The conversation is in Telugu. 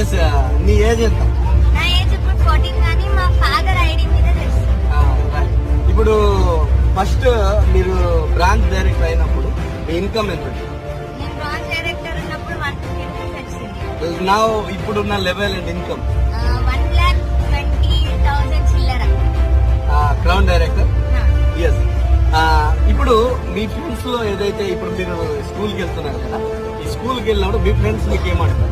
ఇయర్స్ uh, నీ ఏజ్ ఎంత? ఇప్పుడు ఫస్ట్ మీరు బ్రాంచ్ డైరెక్టర్ అయినప్పుడు మీ ఇన్కమ్ ఎంత? ఇప్పుడున్న level and income crown director yes ఇప్పుడు మీ ఫ్రెండ్స్లో ఏదైతే ఇప్పుడు మీరు స్కూల్కి వెళ్తున్నారు కదా ఈ స్కూల్కి వెళ్ళినప్పుడు మీ ఫ్రెండ్స్ మీకు ఏమంటారు